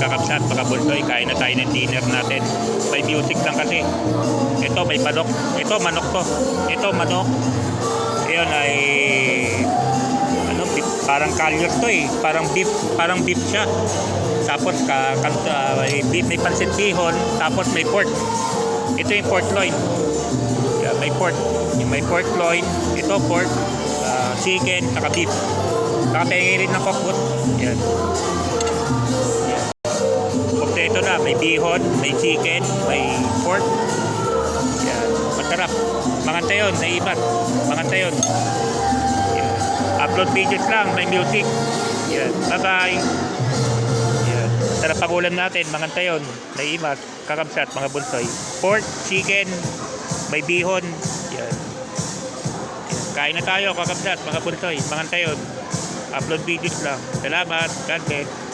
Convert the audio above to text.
kakapsat, mga bulsoy, kain na tayo ng dinner natin. May music lang kasi. Ito, may manok. Ito, manok to. Ito, manok. Ayun ay ano, beef, parang kalyos to eh. Parang beef, parang beef siya. Tapos ka, kan, ah, may beef, may pansit bihon, tapos may pork. Ito yung pork loin. Yeah, may pork. May pork loin, ito pork, ah, chicken, saka beef. Nakapengi rin ng. Yan. Yan. Na. May bihon, may chicken, may pork. Yan. Masarap. Manganta yun, naibat. Manganta yun. Yan. Upload videos lang, may music. Yan. Bye-bye. Yan. Sarap ang ulam natin, manganta yun. Naibat, kakamsat, mga bunsoy. Pork, chicken, may bihon. Yan. Kain na tayo, kakabsat, mga bunsoy. Manganta yun. Upload videos lang. Salamat. God bless.